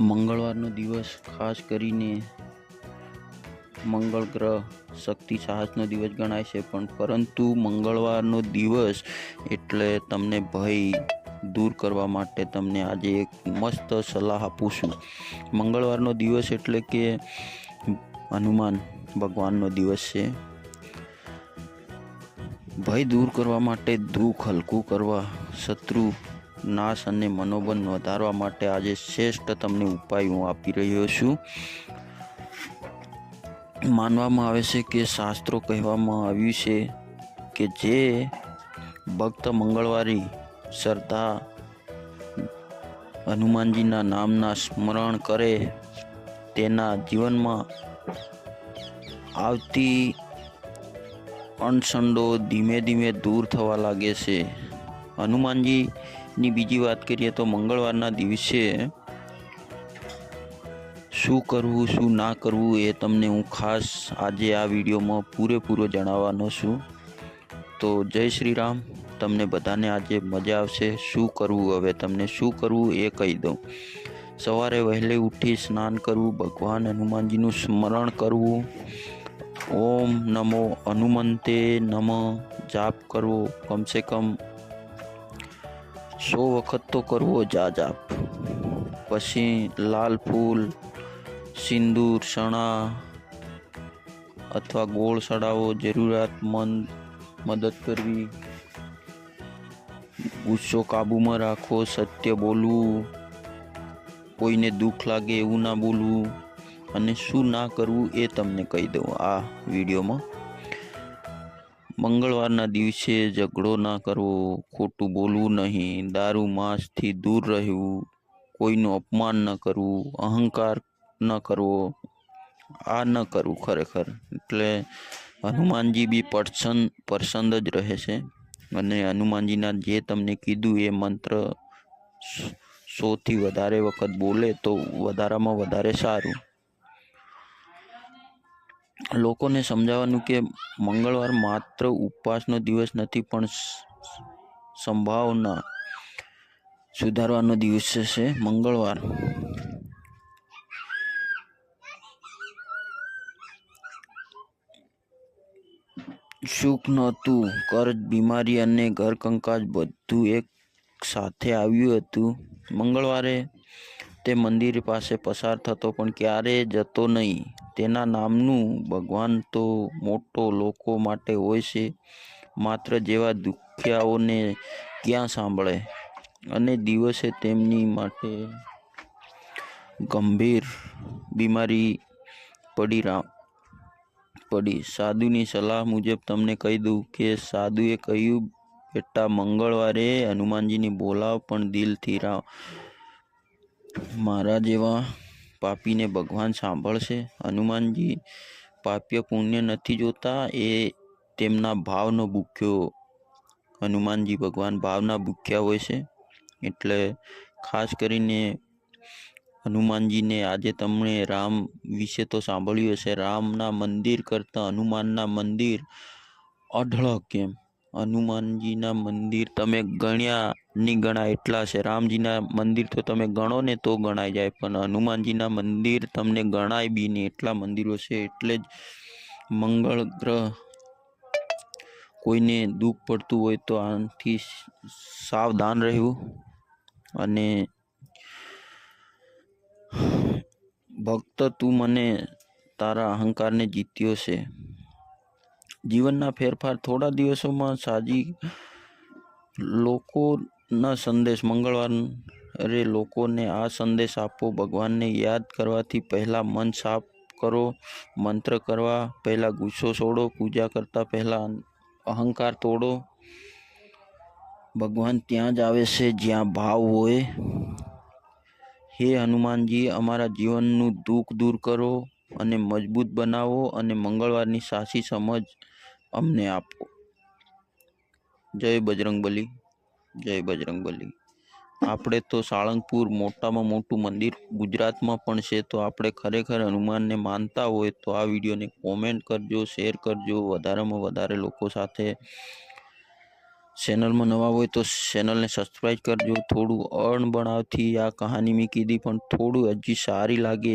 મંગળવારનો દિવસ ખાસ કરીને મંગળ ગ્રહ શક્તિ સાહસનો દિવસ ગણાય છે, પણ પરંતુ મંગળવારનો દિવસ એટલે તમને ભય દૂર કરવા માટે તમને આજે એક મસ્ત સલાહ આપું છું. મંગળવારનો દિવસ એટલે કે હનુમાન ભગવાનનો દિવસ છે. ભય દૂર કરવા માટે દુઃખ હલકું કરવા, શત્રુ નાશ અને મનોબંધ વધારવા માટે આજે શ્રેષ્ઠ તમને ઉપાય હું આપી રહ્યો છું. માનવામાં આવે છે કે શાસ્ત્રો કહેવામાં આવ્યું છે કે જે ભક્ત મંગળવારી શ્રદ્ધા હનુમાનજીના નામના સ્મરણ કરે તેના જીવનમાં આવતી અણસંડો ધીમે ધીમે દૂર થવા લાગે છે. હનુમાનજીની બીજી વાત કરીએ તો મંગળવારના દિવસે શું કરવું, શું ના કરવું એ તમને હું ખાસ આજે આ વિડીયોમાં પૂરેપૂરો જણાવવાનો છું. તો જય શ્રી રામ, તમને બધાને આજે મજા આવશે. શું કરવું હવે તમને? શું કરવું એ કહી દઉં. સવારે વહેલે ઉઠી સ્નાન કરવું, ભગવાન હનુમાનજીનું સ્મરણ કરવું. ઓમ નમો હનુમંતે નમ. જાપ કરવો, કમસે કમ સો વખત તો કરવો જા જાપ પછી લાલ ફૂલ, સિંદૂર ચણા અથવા ગોળ ચડાવો જરૂરિયાતમંદ મદદ કરવી, ગુસ્સો કાબૂમાં રાખવો, સત્ય બોલવું, કોઈને દુઃખ લાગે એવું ના બોલવું અને શું ના કરવું એ તમને કહી દઉં આ વિડીયોમાં. મંગળવારના દિવસે ઝઘડો ના કરવો, ખોટું બોલવું નહીં, દારૂ માંસથી દૂર રહેવું, કોઈનું અપમાન ન કરવું, અહંકાર ન કરવો, આ ન કરવું ખરેખર. એટલે હનુમાનજી બી પસંદ પસંદ જ રહે છે. અને હનુમાનજીના જે તમને કીધું એ મંત્ર સોથી વધારે વખત બોલે તો વધારામાં વધારે સારું. લોકોને સમજાવવાનું કે મંગળવાર માત્ર ઉપવાસનો દિવસ નથી, પણ સંભાવના સુધારવાનો દિવસ છે મંગળવાર. સુખ નહોતું, કર્જ, બીમારી અને ઘર કંકાજ બધું એક સાથે આવ્યું હતું. મંગળવારે તે મંદિર પાસે પસાર થતો પણ ક્યારેય જતો નહીં. તેના નામનું ભગવાન તો મોટો લોકો માટે હોય છે, માત્ર જેવા દુખ્યાઓને ક્યાં સાંભળે? અને દિવસે તેમની માટે ગંભીર બીમારી પડી રા, પડી. સાધુની સલાહ મુજબ તમને કહી દઉં કે સાધુએ કહ્યું, બેટા, મંગળવારે હનુમાનજીને બોલાવ પણ દિલથી રાવ મારા જેવા પાપીને ભગવાન સાંભળશે. હનુમાનજી પાપ્ય પુણ્ય નથી જોતા, એ તેમના ભાવનો ભૂખ્યો. હનુમાનજી ભગવાન ભાવના ભૂખ્યા હોય છે. એટલે ખાસ કરીને હનુમાનજીને આજે તમને રામ વિશે તો સાંભળ્યું હશે. રામના મંદિર કરતાં હનુમાનના મંદિર અઢળક એમ. હનુમાનજીના મંદિર તમે ગણ્યા નહીં ગણાય એટલા છે. રામજીના મંદિર તો તમે ગણો ને તો ગણાય જાય. પણ હનુમાનજીના મંદિર તમને ગણાય બી નહીં એટલા મંદિરો છે એટલે જ મંગળ ગ્રહ કોઈને દુઃખ પડતું હોય તો આનાથી સાવધાન રહેવું અને ભક્ત તું મને તારા અહંકારને જીત્યો છે. જીવનના ફેરફાર થોડા દિવસોમાં સાજી લોકોના સંદેશ મંગળવારે લોકોને આ સંદેશ આપો. ભગવાનને યાદ કરવાથી પહેલાં મન સાફ કરો, મંત્ર કરવા પહેલાં ગુસ્સો છોડો, પૂજા કરતાં પહેલાં અહંકાર તોડો. ભગવાન ત્યાં જ આવે છે જ્યાં ભાવ હોય. હે હનુમાનજી, અમારા જીવનનું દુઃખ દૂર કરો. અને મજબૂત બનાવો અને મંગળવારની સાચી સમજ અમને આપો. જય બજરંગબલી જય બજરંગબલી આપણે તો સાળંગપુર મોટામાં મોટું મંદિર ગુજરાતમાં પણ છે, તો આપણે ખરેખર હનુમાનને માનતા હોય તો આ વિડીયોને કોમેન્ટ કરજો, શેર કરજો. વધારેમાં વધારે લોકો સાથે ચેનલમાં નવા હોય તો ચેનલને સબસ્ક્રાઈબ કરજો. થોડું અણબણાવથી આ કહાની મેં કીધી પણ થોડું હજી સારી લાગે